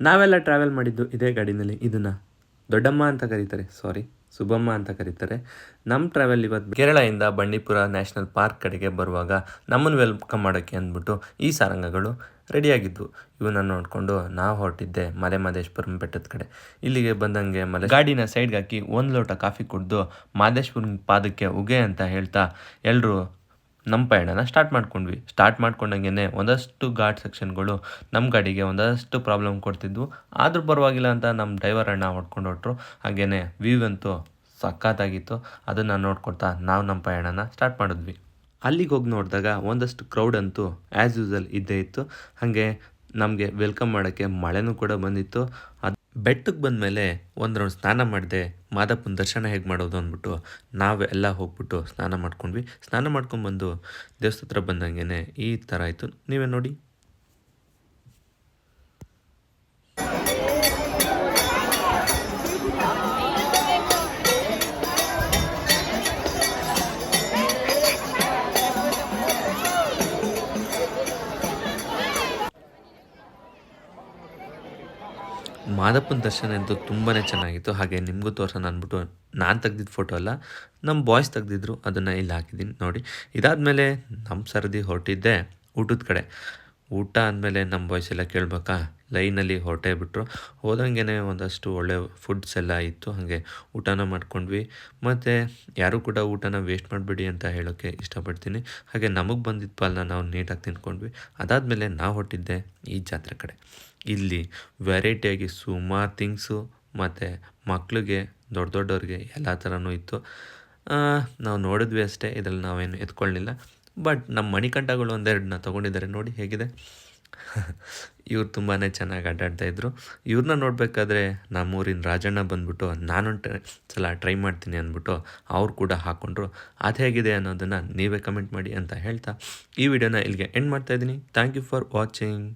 ನಾವೆಲ್ಲ ಟ್ರಾವೆಲ್ ಮಾಡಿದ್ದು ಇದೇ ಗಾಡಿನಲ್ಲಿ, ಇದನ್ನು. ದೊಡ್ಡಮ್ಮ ಅಂತ ಕರೀತಾರೆ ಸಾರಿ ಸುಬ್ಬಮ್ಮ ಅಂತ ಕರೀತಾರೆ. ನಮ್ಮ ಟ್ರಾವೆಲ್ ಇವತ್ತು ಕೇರಳದಿಂದ ಬಂಡೀಪುರ ನ್ಯಾಷನಲ್ ಪಾರ್ಕ್ ಕಡೆಗೆ ಬರುವಾಗ ನಮ್ಮನ್ನು ವೆಲ್ಕಮ್ ಮಾಡೋಕ್ಕೆ ಅಂದ್ಬಿಟ್ಟು ಈ ಸಾರಂಗಗಳು ರೆಡಿಯಾಗಿದ್ವು ಇವನ್ನ ನೋಡಿಕೊಂಡು ನಾವು ಹೊರಟಿದ್ದೆ ಮಲೆ ಮಹದೇಶ್ವರಂ ಬೆಟ್ಟದ ಕಡೆ. ಇಲ್ಲಿಗೆ ಬಂದಂಗೆ ಮಲೆ ಗಾಡಿನ ಸೈಡ್ಗೆ ಹಾಕಿ ಒಂದು ಲೋಟ ಕಾಫಿ ಕುಡಿದು ಮಹದೇಶ್ವರಂ ಪಾದಕ್ಕೆ ಉಗೆ ಅಂತ ಹೇಳ್ತಾ ಎಲ್ಲರೂ ನಮ್ಮ ಪಯಣನ ಸ್ಟಾರ್ಟ್ ಮಾಡ್ಕೊಂಡ್ವಿ. ಸ್ಟಾರ್ಟ್ ಮಾಡ್ಕೊಂಡಂಗೆ ಒಂದಷ್ಟು ಘಾಟ್ ಸೆಕ್ಷನ್ಗಳು ನಮ್ಮ ಗಾಡಿಗೆ ಒಂದಷ್ಟು ಪ್ರಾಬ್ಲಮ್ ಕೊಡ್ತಿದ್ವು. ಆದರೂ ಪರವಾಗಿಲ್ಲ ಅಂತ ನಮ್ಮ ಡ್ರೈವರ್ ಅಣ್ಣ ಹೊಡ್ಕೊಂಡು ಹೊಟ್ರು. ಹಾಗೆಯೇ ವ್ಯೂ ಅಂತೂ ಸಖತ್ತಾಗಿತ್ತು. ಅದನ್ನು ನೋಡ್ಕೊಳ್ತಾ ನಾವು ನಮ್ಮ ಪಯಣನ ಸ್ಟಾರ್ಟ್ ಮಾಡಿದ್ವಿ. ಅಲ್ಲಿಗೆ ಹೋಗಿ ನೋಡಿದಾಗ ಒಂದಷ್ಟು ಕ್ರೌಡ್ ಅಂತೂ ಆ್ಯಸ್ ಯೂಸಲ್ ಇದ್ದೇ ಇತ್ತು. ಹಾಗೆ ನಮಗೆ ವೆಲ್ಕಮ್ ಮಾಡೋಕ್ಕೆ ಮಳೆನೂ ಕೂಡ ಬಂದಿತ್ತು. ಅದು ಬೆಟ್ಟಕ್ಕೆ ಬಂದಮೇಲೆ ಒಂದು ರೌಂಡ್ ಸ್ನಾನ ಮಾಡಿದೆ ಮಾದಪ್ಪನ ದರ್ಶನ ಹೇಗೆ ಮಾಡೋದು ಅಂದ್ಬಿಟ್ಟು ನಾವೆಲ್ಲ ಹೋಗ್ಬಿಟ್ಟು ಸ್ನಾನ ಮಾಡ್ಕೊಂಡ್ವಿ. ಸ್ನಾನ ಮಾಡ್ಕೊಂಡ್ಬಂದು ದೇವಸ್ಥಾನ ಹತ್ರ ಬಂದಂಗೆ ಈ ಥರ ಆಯಿತು. ನೀವೇ ನೋಡಿ. ಮಾದಪ್ಪನ ದರ್ಶನ ಅಂತೂ ತುಂಬಾ ಚೆನ್ನಾಗಿತ್ತು. ಹಾಗೆ ನಿಮಗೂ ತೋರ್ಸೋಣ ಅಂದ್ಬಿಟ್ಟು ನಾನು ತೆಗ್ದಿದ್ದ ಫೋಟೋ ಅಲ್ಲ ನಮ್ಮ ಬಾಯ್ಸ್ ತೆಗ್ದಿದ್ರು, ಅದನ್ನು ಇಲ್ಲಿ ಹಾಕಿದ್ದೀನಿ ನೋಡಿ. ಇದಾದಮೇಲೆ ನಮ್ಮ ಸರದಿ ಹೊರಟಿದ್ದೆ ಊಟದ ಕಡೆ. ಊಟ ಅಂದಮೇಲೆ ನಮ್ಮ ಬಾಯ್ಸ್ ಎಲ್ಲ ಕೇಳ್ಬೇಕಾ? ಲೈನಲ್ಲಿ ಹೊರಟೇ ಬಿಟ್ಟರು ಹೋದಂಗೆ ಒಂದಷ್ಟು ಒಳ್ಳೆ ಫುಡ್ಸ್ ಎಲ್ಲ ಇತ್ತು. ಹಾಗೆ ಊಟನ ಮಾಡ್ಕೊಂಡ್ವಿ. ಮತ್ತು ಯಾರೂ ಕೂಡ ಊಟನ ವೇಸ್ಟ್ ಮಾಡಬೇಡಿ ಅಂತ ಹೇಳೋಕ್ಕೆ ಇಷ್ಟಪಡ್ತೀನಿ. ಹಾಗೆ ನಮಗೆ ಬಂದಿದ್ದ ಪಾಲನ್ನ ನಾವು ನೀಟಾಗಿ ತಿನ್ಕೊಂಡ್ವಿ. ಅದಾದಮೇಲೆ ನಾವು ಹೊರಟಿದ್ದೆ ಈ ಜಾತ್ರೆ ಕಡೆ. ಇಲ್ಲಿ ವೆರೈಟಿಯಾಗಿ ಸುಮಾರು ಥಿಂಗ್ಸು ಮತ್ತು ಮಕ್ಕಳಿಗೆ ದೊಡ್ಡ ದೊಡ್ಡವ್ರಿಗೆ ಎಲ್ಲ ಥರನೂ ಇತ್ತು. ನಾವು ನೋಡಿದ್ವಿ ಅಷ್ಟೇ, ಇದರಲ್ಲಿ ನಾವೇನು ಎತ್ಕೊಳ್ಳಿಲ್ಲ ಬಟ್ ನಮ್ಮ ಮಣಿಕಂಠಗಳು ಒಂದೆರಡನ್ನ ತೊಗೊಂಡಿದ್ದಾರೆ ನೋಡಿ ಹೇಗಿದೆ. ಇವ್ರು ತುಂಬಾ ಚೆನ್ನಾಗಿ ಅಡ್ಡಾಡ್ತಾ ಇದ್ರು. ಇವ್ರನ್ನ ನೋಡಬೇಕಾದ್ರೆ ನಮ್ಮೂರಿನ ರಾಜಣ್ಣ ಬಂದ್ಬಿಟ್ಟು ನಾನು ಸಲ ಟ್ರೈ ಮಾಡ್ತೀನಿ ಅಂದ್ಬಿಟ್ಟು ಅವ್ರು ಕೂಡ ಹಾಕ್ಕೊಂಡ್ರು ಅದು ಹೇಗಿದೆ ಅನ್ನೋದನ್ನು ನೀವೇ ಕಮೆಂಟ್ ಮಾಡಿ ಅಂತ ಹೇಳ್ತಾ ಈ ವಿಡಿಯೋನ ಇಲ್ಲಿಗೆ ಎಂಡ್ ಮಾಡ್ತಾಯಿದ್ದೀನಿ ಥ್ಯಾಂಕ್ ಯು ಫಾರ್ ವಾಚಿಂಗ್